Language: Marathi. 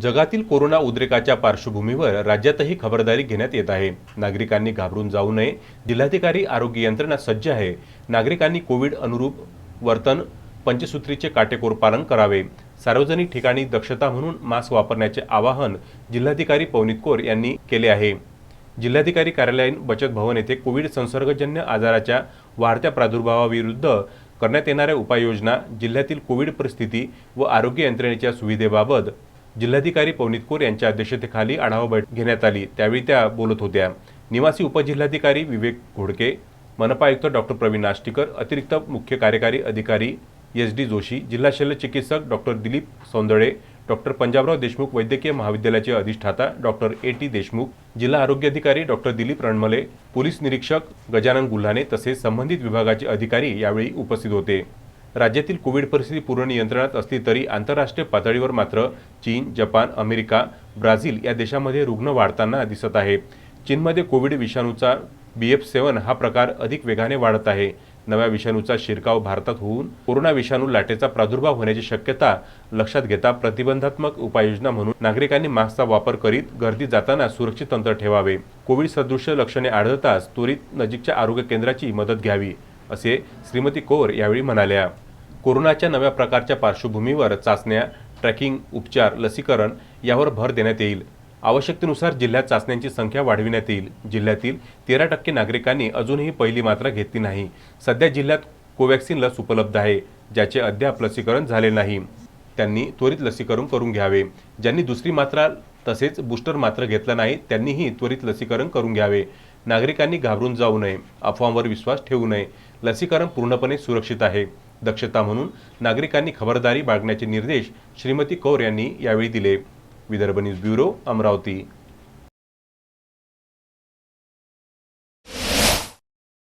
जगातील कोरोना उद्रेकाच्या पार्श्वभूमीवर राज्यातही खबरदारी घेण्यात येत आहे. नागरिकांनी घाबरून जाऊ नये. जिल्हाधिकारी आरोग्य यंत्रणा सज्ज आहे. नागरिकांनी कोविड अनुरूप वर्तन पंचसूत्रीचे काटेकोर पालन करावे. सार्वजनिक ठिकाणी दक्षता म्हणून मास्क वापरण्याचे आवाहन जिल्हाधिकारी पवनीत कोर यांनी केले आहे. जिल्हाधिकारी कार्यालयीन बचत भवन येथे कोविड संसर्गजन्य आजाराच्या वाढत्या प्रादुर्भावाविरुद्ध करण्यात येणाऱ्या उपाययोजना जिल्ह्यातील कोविड परिस्थिती व आरोग्य यंत्रणेच्या सुविधेबाबत जिल्हाधिकारी पवनीत कोर यांच्या अध्यक्षतेखाली आढावा बैठक घेण्यात आली. त्यावेळी त्या बोलत होत्या. निवासी उपजिल्हाधिकारी विवेक घोडके मनपा आयुक्त डॉक्टर प्रवीण नाष्टीकर अतिरिक्त मुख्य कार्यकारी अधिकारी एस डी जोशी जिल्हा शल्य चिकित्सक डॉक्टर दिलीप सौंदळे डॉक्टर पंजाबराव देशमुख वैद्यकीय महाविद्यालयाचे अधिष्ठाता डॉक्टर ए टी देशमुख जिल्हा आरोग्य अधिकारी डॉक्टर दिलीप रणमले पोलीस निरीक्षक गजानन गुल्हाने तसेच संबंधित विभागाचे अधिकारी यावेळी उपस्थित होते. राज्यातील कोविड परिस्थिती पूर्ण नियंत्रणात असली तरी आंतरराष्ट्रीय पातळीवर मात्र चीन जपान अमेरिका ब्राझील या देशांमध्ये रुग्ण वाढताना दिसत आहे. चीनमध्ये कोविड विषाणूचा बी एफ सेवन हा प्रकार अधिक वेगाने वाढत आहे. नव्या विषाणूचा शिरकाव भारतात होऊन कोरोना विषाणू लाटेचा प्रादुर्भाव होण्याची शक्यता लक्षात घेता प्रतिबंधात्मक उपाययोजना म्हणून नागरिकांनी मास्कचा वापर करीत गर्दी जाताना सुरक्षित अंतर ठेवावे. कोविड सदृश्य लक्षणे आढळताच त्वरित नजीकच्या आरोग्य केंद्राची मदत घ्यावी असे श्रीमती कौर यावेळी म्हणाल्या. कोरोनाच्या नव्या प्रकारच्या पार्श्वभूमीवर चाचण्या ट्रॅकिंग उपचार लसीकरण यावर भर देण्यात येईल. आवश्यकतेनुसार जिल्ह्यात चाचण्यांची संख्या वाढविण्यात येईल. जिल्ह्यातील तेरा टक्के नागरिकांनी अजूनही पहिली मात्रा घेतली नाही. सध्या जिल्ह्यात कोवॅक्सिन लस उपलब्ध आहे ज्याचे अद्याप लसीकरण झाले नाही. त्यांनी त्वरित लसीकरण करून घ्यावे. ज्यांनी दुसरी मात्रा तसेच बूस्टर मात्र घेतला नाही त्यांनीही त्वरित लसीकरण करून घ्यावे. नागरिकांनी घाबरून जाऊ नये. अफवांवर विश्वास ठेवू नये. लसीकरण पूर्णपणे सुरक्षित आहे. दक्षता म्हणून नागरिकांनी खबरदारी बाळगण्याचे निर्देश श्रीमती कौर यांनी यावेळी दिले. Vidarbha news bureau Amravati.